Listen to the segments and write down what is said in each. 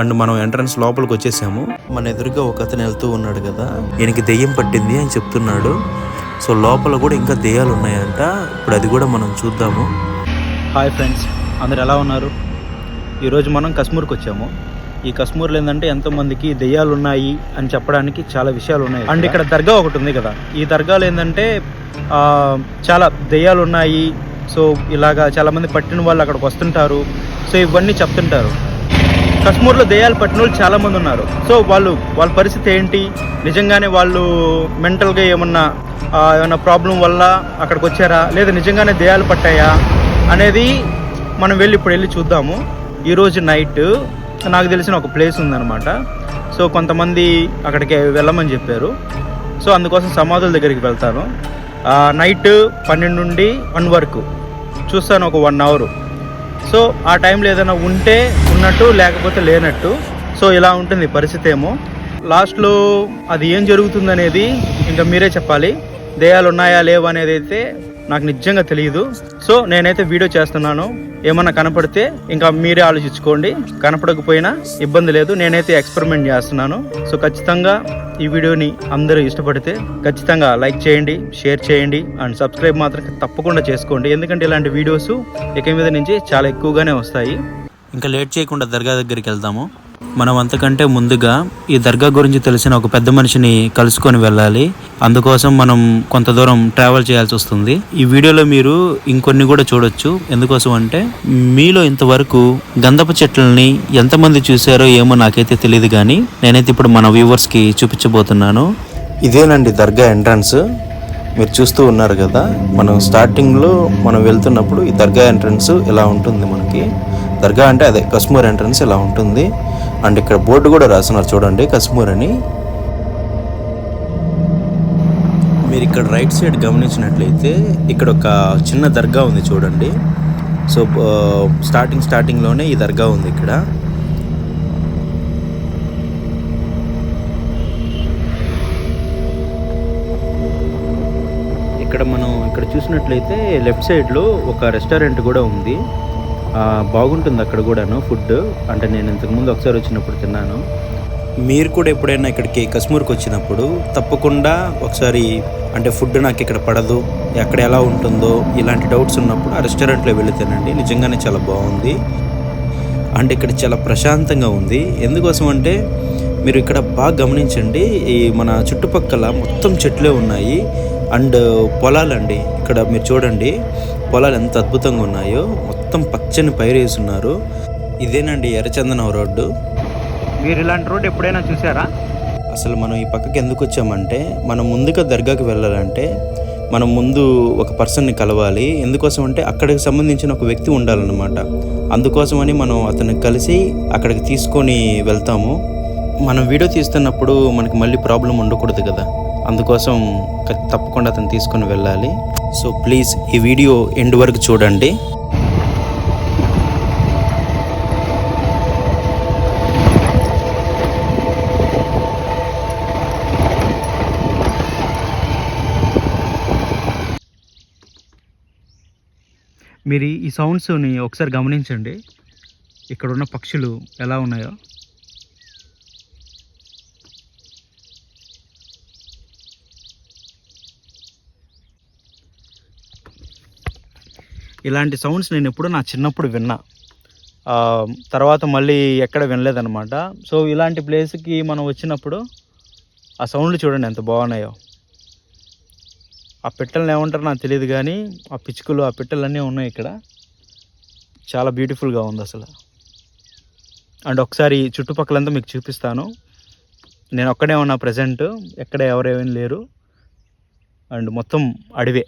And మనం entrance లోపలికి వచ్చేసాము. మన ఎదురుగా ఒక అతను వెళ్తూ ఉన్నాడు కదా. ఈయనకి దెయ్యం పట్టింది అని చెప్తున్నాడు. సో లోపల కూడా ఇంకా దెయ్యాలు ఉన్నాయంట. ఇప్పుడు అది కూడా మనం చూద్దాము. హాయ్ ఫ్రెండ్స్ అందరు ఎలా ఉన్నారు? ఈరోజు మనం కశ్మూర్కి వచ్చాము. ఈ కశ్మూర్లో ఏంటంటే ఎంతోమందికి దెయ్యాలు ఉన్నాయి అని చెప్పడానికి చాలా విషయాలు ఉన్నాయి. అండ్ ఇక్కడ దర్గా ఒకటి ఉంది కదా. ఈ దర్గాలో ఏంటంటే ఆ, చాలా దెయ్యాలు ఉన్నాయి. సో ఇలాగా చాలామంది పట్టిన వాళ్ళు అక్కడికి వస్తుంటారు. సో ఇవన్నీ చెప్తుంటారు. కశ్మూర్లో దెయ్యాలు పట్టిన వాళ్ళు చాలామంది ఉన్నారు. సో వాళ్ళు వాళ్ళ పరిస్థితి ఏంటి? నిజంగానే వాళ్ళు మెంటల్గా ఏమన్నా ఏమన్నా ప్రాబ్లం వల్ల అక్కడికి వచ్చారా? లేదా నిజంగానే దెయ్యాలు పట్టాయా? అనేది మనం వెళ్ళి ఇప్పుడు వెళ్ళి చూద్దాము. ఈరోజు నైట్ నాకు తెలిసిన ఒక ప్లేస్ ఉందన్నమాట. సో కొంతమంది అక్కడికి వెళ్ళమని చెప్పారు. సో అందుకోసం సమాధుల దగ్గరికి వెళ్తాను. నైట్ పన్నెండు నుండి వన్ వరకు. చూస్తాను ఒక వన్ అవరు సో ఆ టైంలో ఏదైనా ఉంటే ఉన్నట్టు లేకపోతే లేనట్టు. సో ఇలా ఉంటుంది పరిస్థితి ఏమో లాస్ట్లో అది ఏం జరుగుతుంది అనేది ఇంకా మీరే చెప్పాలి. దేయాలు ఉన్నాయా లేవా అనేది అయితే నాకు నిజంగా తెలియదు సో నేనైతే వీడియో చేస్తున్నాను. ఏమన్నా కనపడితే ఇంకా మీరే ఆలోచించుకోండి. కనపడకపోయినా ఇబ్బంది లేదు. నేనైతే ఎక్స్పెరిమెంట్ చేస్తున్నాను. సో ఖచ్చితంగా ఈ వీడియోని అందరూ ఇష్టపడితే ఖచ్చితంగా లైక్ చేయండి షేర్ చేయండి అండ్ సబ్స్క్రైబ్ మాత్రం తప్పకుండా చేసుకోండి. ఎందుకంటే ఇలాంటి వీడియోస్ ఇక మీద నుంచి చాలా ఎక్కువగానే వస్తాయి. ఇంకా లేట్ చేయకుండా దర్గా దగ్గరికి వెళ్దాము. మనం అంతకంటే ముందుగా ఈ దర్గా గురించి తెలిసిన ఒక పెద్ద మనిషిని కలుసుకొని వెళ్ళాలి. అందుకోసం మనం కొంత దూరం ట్రావెల్ చేయాల్సి వస్తుంది. ఈ వీడియోలో మీరు ఇంకొన్ని కూడా చూడొచ్చు. ఎందుకోసం అంటే మీలో ఇంతవరకు గంధపు చెట్లని ఎంతమంది చూసారో ఏమో నాకైతే తెలియదు కానీ నేనైతే ఇప్పుడు మన వ్యూవర్స్కి చూపించబోతున్నాను. ఇదేనండి దర్గా ఎంట్రన్స్. మీరు చూస్తూ ఉన్నారు కదా మనం స్టార్టింగ్లో మనం వెళ్తున్నప్పుడు ఈ దర్గా ఎంట్రన్స్ ఇలా ఉంటుంది మనకి? దర్గా అంటే అదే కశ్మూర్ ఎంట్రన్స్ ఇలా ఉంటుంది. అండ్ ఇక్కడ బోర్డు కూడా రాస్తున్నారు చూడండి కశ్మూర్ అని. మీరు ఇక్కడ రైట్ సైడ్ గమనించినట్లయితే ఇక్కడ ఒక చిన్న దర్గా ఉంది చూడండి. సో స్టార్టింగ్ స్టార్టింగ్లోనే ఈ దర్గా ఉంది ఇక్కడ. ఇక్కడ మనం ఇక్కడ చూసినట్లయితే లెఫ్ట్ సైడ్లో ఒక రెస్టారెంట్ కూడా ఉంది. బాగుంటుంది అక్కడ కూడాను ఫుడ్ అంటే నేను ఇంతకుముందు ఒకసారి వచ్చినప్పుడు తిన్నాను. మీరు కూడా ఎప్పుడైనా ఇక్కడికి కశ్మీర్కి వచ్చినప్పుడు తప్పకుండా ఒకసారి అంటే ఫుడ్ నాకు ఇక్కడ పడదు ఎక్కడ ఎలా ఉంటుందో ఇలాంటి డౌట్స్ ఉన్నప్పుడు ఆ రెస్టారెంట్లో వెళ్ళి తినండి. నిజంగానే చాలా బాగుంది. అండ్ ఇక్కడ చాలా ప్రశాంతంగా ఉంది. ఎందుకోసం అంటే మీరు ఇక్కడ బాగా గమనించండి ఈ మన చుట్టుపక్కల మొత్తం చెట్లే ఉన్నాయి. అండ్ పొలాలండి ఇక్కడ మీరు చూడండి. పొలాలు ఎంత అద్భుతంగా ఉన్నాయో మొత్తం పచ్చని పైరు వేసున్నారు. ఇదేనండి ఎర్రచందనం రోడ్డు. మీరు ఇలాంటి రోడ్ ఎప్పుడైనా చూసారా? అసలు మనం ఈ పక్కకి ఎందుకు వచ్చామంటే మనం ముందుగా దర్గాకి వెళ్ళాలంటే మనం ముందు ఒక పర్సన్ని కలవాలి. ఎందుకోసం అంటే అక్కడికి సంబంధించిన ఒక వ్యక్తి ఉండాలన్నమాట. అందుకోసమని మనం అతన్ని కలిసి అక్కడికి తీసుకొని వెళ్తాము. మనం వీడియో తీస్తున్నప్పుడు మనకి మళ్ళీ ప్రాబ్లం ఉండకూడదు కదా. అందుకోసం తప్పకుండా అతను తీసుకొని వెళ్ళాలి. సో ప్లీజ్ ఈ వీడియో ఎండ్ వరకు చూడండి. మీరు ఈ- సౌండ్స్ని ఒకసారి గమనించండి. ఇక్కడ ఉన్న పక్షులు ఎలా ఉన్నాయో. ఇలాంటి సౌండ్స్ నేను ఎప్పుడూ నా చిన్నప్పుడు విన్నా. తర్వాత మళ్ళీ ఎక్కడ వినలేదనమాట సో ఇలాంటి ప్లేస్కి మనం వచ్చినప్పుడు ఆ సౌండ్లు చూడండి ఎంత బాగున్నాయో. ఆ పిట్టలను ఏమంటారో నాకు తెలియదు కానీ ఆ పిచ్చుకలు ఆ పిట్టలు అన్నీ ఉన్నాయి ఇక్కడ. చాలా బ్యూటిఫుల్గా ఉంది అసలు. అండ్ ఒకసారి చుట్టుపక్కలంతా మీకు చూపిస్తాను. నేను ఒక్కడే ఉన్నా ప్రజెంట్ ఎక్కడ ఎవరేమీ లేరు. అండ్ మొత్తం అడవే.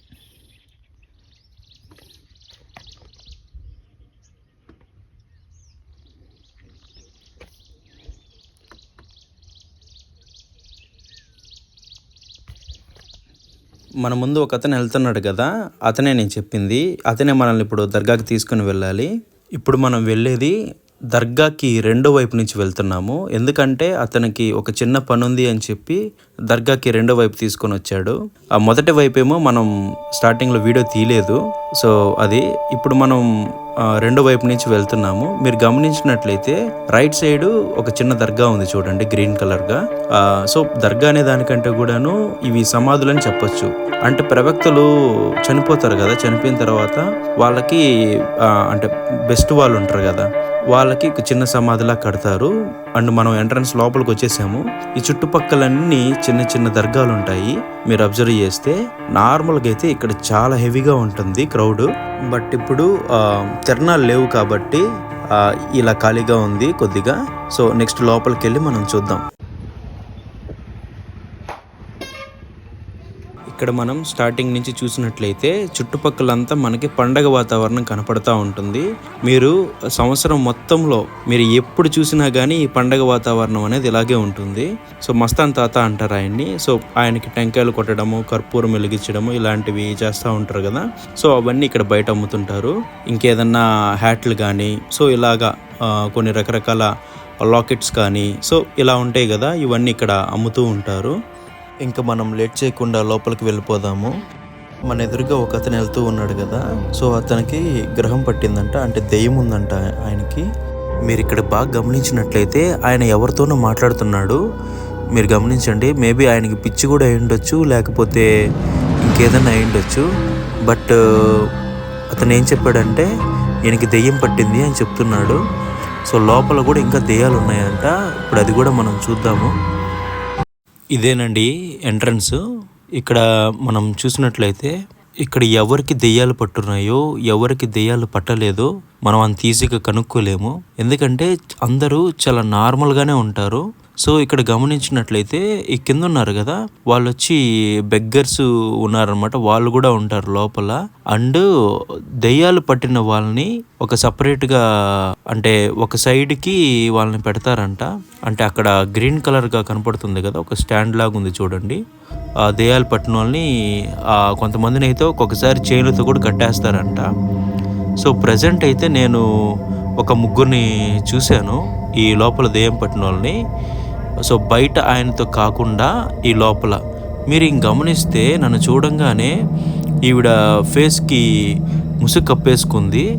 మన ముందు ఒక అతను వెళ్తున్నాడు కదా అతనే నేను చెప్పింది. అతనే మనల్ని ఇప్పుడు దర్గాకి తీసుకుని వెళ్ళాలి. ఇప్పుడు మనం వెళ్ళేది దర్గాకి రెండో వైపు నుంచి వెళ్తున్నాము. ఎందుకంటే అతనికి ఒక చిన్న పని ఉంది అని చెప్పి దర్గాకి రెండో వైపు తీసుకొని వచ్చాడు. ఆ మొదటి వైపు ఏమో మనం స్టార్టింగ్లో వీడియో తీయలేదు. సో అది ఇప్పుడు మనం రెండో వైపు నుంచి వెళ్తున్నాము. మీరు గమనించినట్లయితే రైట్ సైడ్ ఒక చిన్న దర్గా ఉంది చూడండి గ్రీన్ కలర్గా. సో దర్గా అనే దానికంటే కూడాను ఇవి సమాధులని చెప్పొచ్చు. అంటే ప్రవక్తలు చనిపోతారు కదా చనిపోయిన తర్వాత వాళ్ళకి అంటే బెస్ట్ వాళ్ళు ఉంటారు కదా వాళ్ళకి చిన్న సమాధిలా కడతారు. అండ్ మనం ఎంట్రన్స్ లోపలికి వచ్చేసాము. ఈ చుట్టుపక్కలన్నీ చిన్న చిన్న దర్గాలు ఉంటాయి మీరు అబ్జర్వ్ చేస్తే నార్మల్గా అయితే ఇక్కడ చాలా హెవీగా ఉంటుంది క్రౌడ్. బట్ ఇప్పుడు ఆ, తిరణాలు లేవు కాబట్టి ఇలా ఖాళీగా ఉంది కొద్దిగా. సో నెక్స్ట్ లోపలికి వెళ్ళి మనం చూద్దాం. ఇక్కడ మనం స్టార్టింగ్ నుంచి చూసినట్లయితే చుట్టుపక్కలంతా మనకి పండగ వాతావరణం కనపడతా ఉంటుంది. మీరు సంవత్సరం మొత్తంలో మీరు ఎప్పుడు చూసినా కానీ ఈ పండగ వాతావరణం అనేది ఇలాగే ఉంటుంది. సో మస్తాన్ తాత అంటారు ఆయన్ని. సో ఆయనకి టెంకాయలు కొట్టడము కర్పూరం వెలిగించడము ఇలాంటివి చేస్తూ ఉంటారు కదా. సో అవన్నీ ఇక్కడ బయట అమ్ముతుంటారు. ఇంకేదన్నా హ్యాట్లు కానీ సో ఇలాగా కొన్ని రకరకాల లాకెట్స్ కానీ సో ఇలా ఉంటాయి కదా. ఇవన్నీ ఇక్కడ అమ్ముతూ ఉంటారు. ఇంకా మనం లేట్ చేయకుండా లోపలికి వెళ్ళిపోదాము. మన ఎదురుగా ఒక అతను వెళ్తూ ఉన్నాడు కదా. సో అతనికి గ్రహం పట్టిందంట అంటే దెయ్యం ఉందంట ఆయనకి. మీరు ఇక్కడ బాగా గమనించినట్లయితే ఆయన ఎవరితోనో మాట్లాడుతున్నాడు. మీరు గమనించండి మేబీ ఆయనకి పిచ్చి కూడా అయి ఉండొచ్చు లేకపోతే ఇంకేదైనా అయి ఉండొచ్చు. బట్ అతను ఏం చెప్పాడంటే ఈయనకి దెయ్యం పట్టింది అని చెప్తున్నాడు. సో లోపల కూడా ఇంకా దెయ్యాలు ఉన్నాయంట. ఇప్పుడు అది కూడా మనం చూద్దాము. ఇదేనండి ఎంట్రన్స్. ఇక్కడ మనం చూసినట్లయితే ఇక్కడ ఎవరికి దెయ్యాలు పట్టున్నాయో ఎవరికి దెయ్యాలు పట్టలేదో మనం అంత ఈజీగా కనుక్కోలేము. ఎందుకంటే అందరూ చాలా నార్మల్గానే ఉంటారు. సో ఇక్కడ గమనించినట్లయితే ఈ కింద ఉన్నారు కదా వాళ్ళు వచ్చి బెగ్గర్స్ ఉన్నారనమాట వాళ్ళు కూడా ఉంటారు లోపల. అండ్ దెయ్యాలు పట్టిన వాళ్ళని ఒక సపరేట్గా అంటే ఒక సైడ్కి వాళ్ళని పెడతారంట. అంటే అక్కడ గ్రీన్ కలర్గా కనపడుతుంది కదా ఒక స్టాండ్ లాగా ఉంది చూడండి. ఆ దెయ్యాలు పట్టిన వాళ్ళని కొంతమందిని అయితే ఒక్కొక్కసారి చైన్లతో కూడా కట్టేస్తారంట. సో ప్రజెంట్ అయితే నేను ఒక ముగ్గురిని చూశాను ఈ లోపల దెయ్యం పట్టిన వాళ్ళని. సో బయట ఆయనతో కాకుండా ఈ లోపల. మీరు ఇంక గమనిస్తే నన్ను చూడంగానే ఈవిడ ఫేస్కి ముసుగు కప్పేసుకుంది.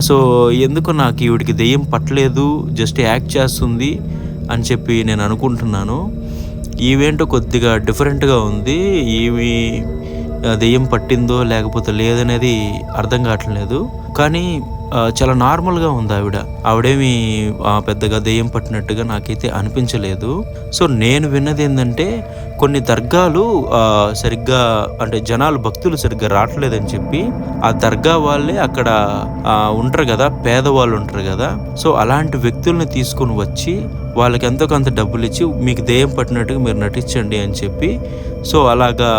సో ఎందుకు నాకు ఈవిడికి దెయ్యం పట్టలేదు జస్ట్ యాక్ట్ చేస్తుంది అని చెప్పి నేను అనుకుంటున్నాను. ఈవేంటో కొద్దిగా డిఫరెంట్గా ఉంది. ఈమె దెయ్యం పట్టిందో లేకపోతే లేదనేది అర్థం కావట్లేదు కానీ చాలా నార్మల్గా ఉంది ఆవిడ. ఆవిడేమి పెద్దగా దెయ్యం పట్టినట్టుగా నాకైతే అనిపించలేదు. సో నేను విన్నది ఏంటంటే కొన్ని దర్గాలు సరిగ్గా అంటే జనాలు భక్తులు సరిగ్గా రావట్లేదని చెప్పి ఆ దర్గా వాళ్ళే అక్కడ ఉంటారు కదా పేదవాళ్ళు ఉంటారు కదా. సో అలాంటి వ్యక్తుల్ని తీసుకొని వచ్చి వాళ్ళకి ఎంతో కొంత డబ్బులు ఇచ్చి మీకు దెయ్యం పట్టినట్టుగా మీరు నటించండి అని చెప్పి సో అలాగా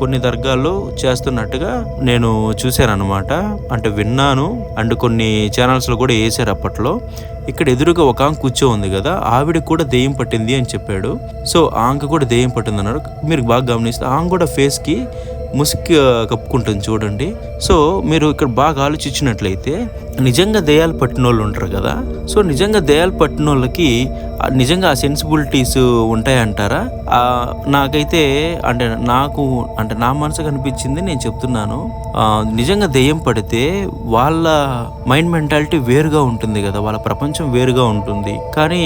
కొన్ని దర్గాల్లో చేస్తున్నట్టుగా నేను చూశాను అనమాట అంటే విన్నాను. అండ్ కొన్ని ఛానల్స్లో కూడా వేసారు అప్పట్లో. ఇక్కడ ఎదురుగా ఒక ఆమె కూర్చో ఉంది కదా ఆవిడ కూడా దెయ్యం పట్టింది అని చెప్పాడు. సో ఆమెకు కూడా దెయ్యం పట్టింది అన్నారు మీరు బాగా గమనిస్తే ఆమె కూడా ఫేస్కి ముసుగు కప్పుకుంటుంది చూడండి. సో మీరు ఇక్కడ బాగా ఆలోచించినట్లయితే నిజంగా దయాలు పట్టిన వాళ్ళు ఉంటారు కదా. సో నిజంగా దయాలు పట్టిన వాళ్ళకి నిజంగా ఆ సెన్సిబిలిటీస్ ఉంటాయంటారా? నాకైతే అంటే నాకు అంటే నా మనసు కనిపించింది నేను చెప్తున్నాను. నిజంగా దెయ్యం పడితే వాళ్ళ మైండ్ మెంటాలిటీ వేరుగా ఉంటుంది కదా. వాళ్ళ ప్రపంచం వేరుగా ఉంటుంది. కానీ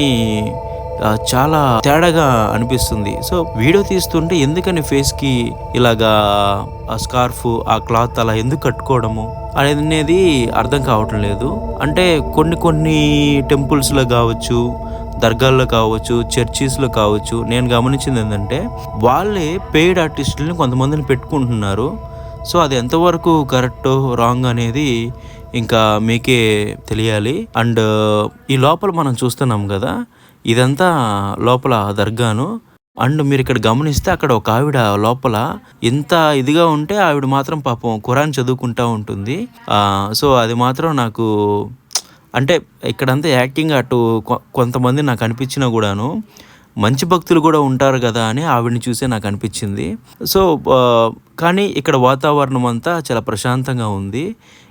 చాలా తేడాగా అనిపిస్తుంది. సో వీడియో తీస్తుంటే ఎందుకని ఫేస్కి ఇలాగా ఆ స్కార్ఫ్ ఆ క్లాత్ అలా ఎందుకు కట్టుకోవడము అనేది అర్థం కావటం లేదు. అంటే కొన్ని కొన్ని టెంపుల్స్లో కావచ్చు దర్గాల్లో కావచ్చు చర్చీస్లో కావచ్చు నేను గమనించింది ఏంటంటే వాళ్ళే పెయిడ్ ఆర్టిస్టులని కొంతమందిని పెట్టుకుంటున్నారు. సో అది ఎంతవరకు కరెక్ట్ రాంగ్ అనేది ఇంకా మీకే తెలియాలి. అండ్ ఈ లోపల మనం చూస్తున్నాం కదా ఇదంతా లోపల దర్గాను. అండ్ మీరు ఇక్కడ గమనిస్తే అక్కడ ఒక ఆవిడ లోపల ఎంత ఇదిగా ఉంటే ఆవిడ మాత్రం పాపం ఖురాన్ చదువుకుంటా ఉంటుంది. సో అది మాత్రం నాకు అంటే ఇక్కడంతా యాక్టింగ్ అటు కొంతమంది నాకు అనిపించినా కూడాను మంచి భక్తులు కూడా ఉంటారు కదా అని ఆవిడని చూసే నాకు అనిపించింది. సో కానీ ఇక్కడ వాతావరణం అంతా చాలా ప్రశాంతంగా ఉంది.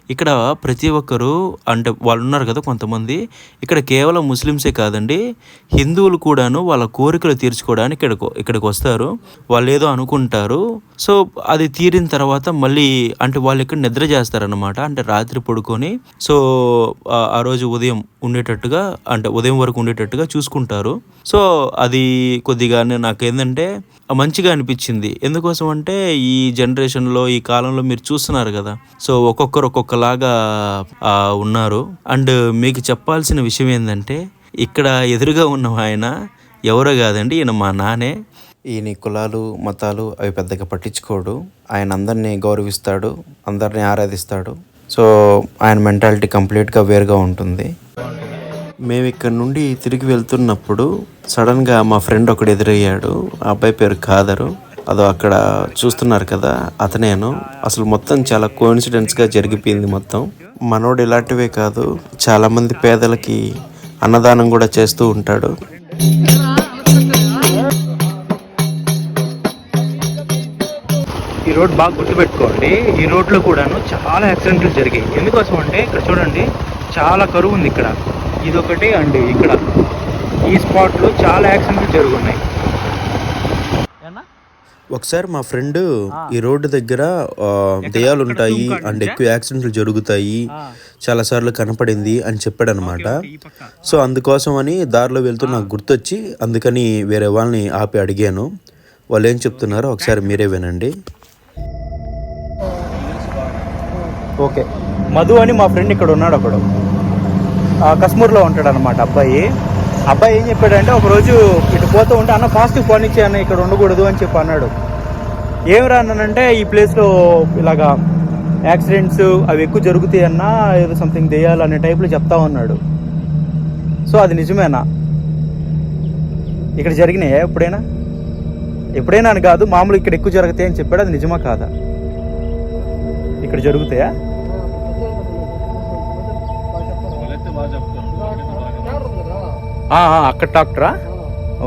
ఇక్కడ ప్రతి ఒక్కరు అంటే వాళ్ళు ఉన్నారు కదా కొంతమంది ఇక్కడ కేవలం ముస్లిమ్సే కాదండి హిందువులు కూడాను వాళ్ళ కోరికలు తీర్చుకోవడానికి ఇక్కడికి ఇక్కడికి వస్తారు. వాళ్ళు ఏదో అనుకుంటారు. సో అది తీరిన తర్వాత మళ్ళీ అంటే వాళ్ళు ఇక్కడ నిద్ర చేస్తారనమాట అంటే రాత్రి పడుకొని. సో ఆ- రోజు ఉదయం ఉండేటట్టుగా అంటే ఉదయం వరకు ఉండేటట్టుగా చూసుకుంటారు. సో అది కొద్దిగానే నాకు ఏంటంటే మంచిగా అనిపించింది. ఎందుకోసం అంటే ఈ జనరేషన్లో ఈ కాలంలో మీరు చూస్తున్నారు కదా. సో ఒక్కొక్కరు ఒక్కొక్కలాగా ఉన్నారు. అండ్ మీకు చెప్పాల్సిన విషయం ఏంటంటే ఇక్కడ ఎదురుగా ఉన్న ఆయన ఎవరో కాదండి ఈయన మా నానే. ఈయన కులాలు మతాలు అవి పెద్దగా పట్టించుకోడు. ఆయన అందరినీ గౌరవిస్తాడు అందరినీ ఆరాధిస్తాడు. సో ఆయన మెంటాలిటీ కంప్లీట్గా వేరుగా ఉంటుంది. మేము ఇక్కడ నుండి తిరిగి వెళ్తున్నప్పుడు సడన్గా మా ఫ్రెండ్ ఒకడు ఎదురయ్యాడు. ఆ అబ్బాయి పేరు ఖాదరు. అదో అక్కడ చూస్తున్నారు కదా అతనేను. అసలు మొత్తం చాలా కోన్సిడెన్స్గా జరిగిపోయింది మొత్తం. మనోడు ఇలాంటివే కాదు చాలామంది పేదలకి అన్నదానం కూడా చేస్తూ ఉంటాడు. ఈ రోడ్ బాగా గుర్తుపెట్టుకోండి. ఈ రోడ్లో కూడాను చాలా యాక్సిడెంట్లు జరిగాయి. ఎందుకోసం అంటే ఇక్కడ చూడండి చాలా కరువు ఉంది ఇక్కడ. ఇదొకటి అండి ఇక్కడ. ఈ స్పాట్లో చాలా యాక్సిడెంట్లు జరుగున్నాయి. ఒకసారి మా ఫ్రెండ్ ఈ రోడ్డు దగ్గర ఆ, దెయ్యాలు ఉంటాయి అండ్ ఎక్కువ యాక్సిడెంట్లు జరుగుతాయి. చాలా సార్లు కనపడింది అని చెప్పాడు అనమాట సో అందుకోసం అని దారిలో వెళ్తూ నాకు గుర్తొచ్చి అందుకని వేరే వాళ్ళని ఆపి అడిగాను. వాళ్ళు ఏం చెప్తున్నారో ఒకసారి మీరే వినండి. ఓకే. మధు అని మా ఫ్రెండ్ ఇక్కడ ఉన్నాడు ఒకడు ఆ, కశ్మూర్లో ఉంటాడు అనమాట అబ్బాయి. అబ్బాయి ఏం చెప్పాడంటే ఒకరోజు ఇటు పోతూ ఉంటే అన్న ఫాస్ట్గా ఫోన్ అన్న ఇక్కడ ఉండకూడదు అని చెప్పి అన్నాడు. ఏమిరా అన్నానంటే ఈ ప్లేస్లో ఇలాగా యాక్సిడెంట్స్ అవి ఎక్కువ జరుగుతాయి అన్నా ఏదో సంథింగ్ దెయ్యాలి అనే టైప్లో చెప్తా ఉన్నాడు. సో అది నిజమేనా? ఇక్కడ జరిగినాయా ఎప్పుడైనా? ఎప్పుడైనా అని కాదు మామూలు ఇక్కడ ఎక్కువ జరుగుతాయి అని చెప్పాడు అది నిజమా కాదా? ఇక్కడ జరుగుతాయా? అక్కడ డాక్టరా?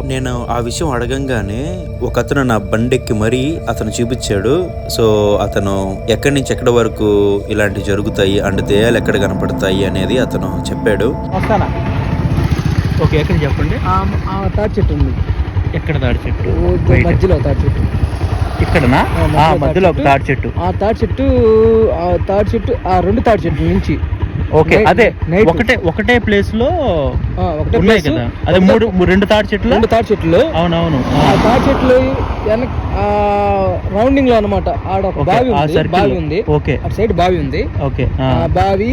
నేను ఆ విషయం అడగంగానే ఒక అతను నా బండెక్కి మరీ అతను చూపించాడు. సో అతను ఎక్కడి నుంచి ఎక్కడి వరకు ఇలాంటివి జరుగుతాయి అండ్ దెయ్యాలు ఎక్కడ కనపడతాయి అనేది అతను చెప్పాడు. వస్తానా? ఓకే ఎక్కడ చెప్పండి? ఆ తాటి చెట్టు ఉంది. ఎక్కడ తాడి చెట్టు. మధ్యలో తాటి చెట్టు. ఇక్కడనా? ఆ, మధ్యలో ఒక తాటి తాడి చెట్టు. ఆ తాటి చెట్టు ఆ తాటి చెట్టు ఆ రెండు తాటి చెట్ల నుంచి. ఓకే అదే. ఒకటే ఒకటే ప్లేస్లో ఒకటే ఉన్నాయి కదా. అదే మూడు రెండు తాడి చెట్లు? రెండు తాటి చెట్లు. అవునవును. ఆ తాటి చెట్లు వెనక ఆ రౌండింగ్లో అనమాట ఆడ బావి ఉంది బావి. ఉంది. ఓకే. అటు సైడ్ బావి ఉంది. ఓకే ఆ. ఆ బావి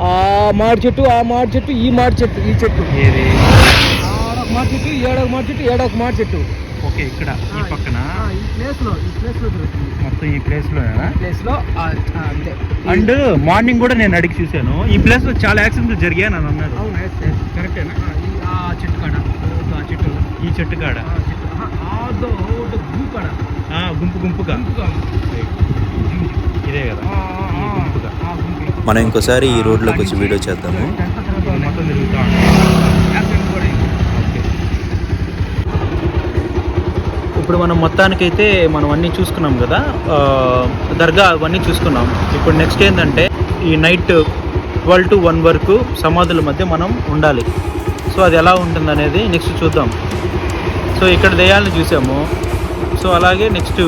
ఆ మాడి చెట్టు ఆ మాడి చెట్టు ఈ మాడి చెట్టు ఈ చెట్టు. ఏది? ఆడొక మాడి చెట్టు ఏడొక మాడి చెట్టు ఏడొక మాడి చెట్టు. ఓకే ఇక్కడ ఈ పక్కన. ఆ, ఈ ప్లేస్లో ఈ ప్లేస్లో దొరుకుతుంది. మొత్తం ఈ ప్లేస్లో ప్లేస్లో అంతే. అండ్ మార్నింగ్ కూడా నేను అడిగి చూశాను. ఈ ప్లేస్లో చాలా యాక్సిడెంట్లు జరిగాయి అని అన్నాడు అవును. కరెక్టేనా ఆ, ఈ ఆ చెట్టు కాడ. ఆ చెట్టు. ఈ చెట్టు కాడ. ఆదో గుంపు కాడ. ఆ, గుంపు గుంపుగా. ఇదే కదా. మనం ఇంకోసారి ఈ రోడ్లోకి వచ్చి వీడియో చేద్దాము. మొత్తం తిరుగుతా ఉంది. యాక్సిడెంట్ కూడా అయింది. ఓకే. ఇప్పుడు మనం మొత్తానికైతే మనం అన్నీ చూసుకున్నాం కదా దర్గా అవన్నీ చూసుకున్నాం. ఇప్పుడు నెక్స్ట్ ఏంటంటే ఈ నైట్ ట్వెల్వ్ టు వన్ వరకు సమాధుల మధ్య మనం ఉండాలి. సో అది ఎలా ఉంటుంది అనేది నెక్స్ట్ చూద్దాం. సో ఇక్కడ దెయ్యాలను చూసాము. సో అలాగే నెక్స్ట్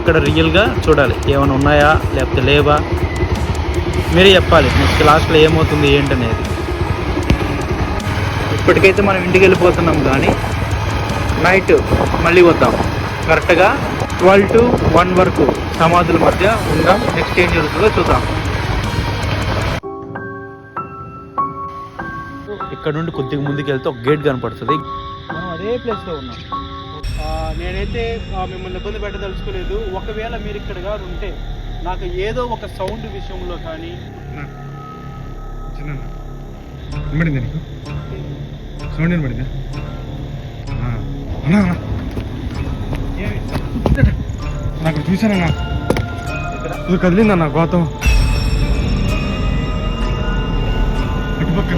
అక్కడ రియల్గా చూడాలి. ఏమైనా ఉన్నాయా? లేకపోతే లేవా? మీరే చెప్పాలి. నెక్స్ట్ లాస్ట్లో ఏమవుతుంది ఏంటనేది. ఇప్పటికైతే మనం ఇంటికి వెళ్ళిపోతున్నాం కానీ నైట్ మళ్ళీ వద్దాం. కరెక్ట్గా ట్వెల్వ్ టు వన్ వరకు సమాధుల మధ్య ఉందాం నెక్స్ట్ ఏం జరుగుతుందో చూద్దాం. ఇక్కడ నుండి కొద్దిగా ముందుకు వెళ్తే ఒక గేట్ కనపడుతుంది. మనం అదే ప్లేస్లో ఉన్నాం. ఆ, నేనైతే ఆ, మిమ్మల్ని ఇబ్బంది పెట్టదలుచుకోలేదు. ఒకవేళ మీరు ఇక్కడ గారు ఉంటే నాకు ఏదో ఒక సౌండ్ విషయంలో కానీ వినబడింది నీకు? సౌండ్ వినబడిందా? అన్నా. నాకు చూసానన్నా ఇది కదిలిందన్న గోతం. ఇటుపక్క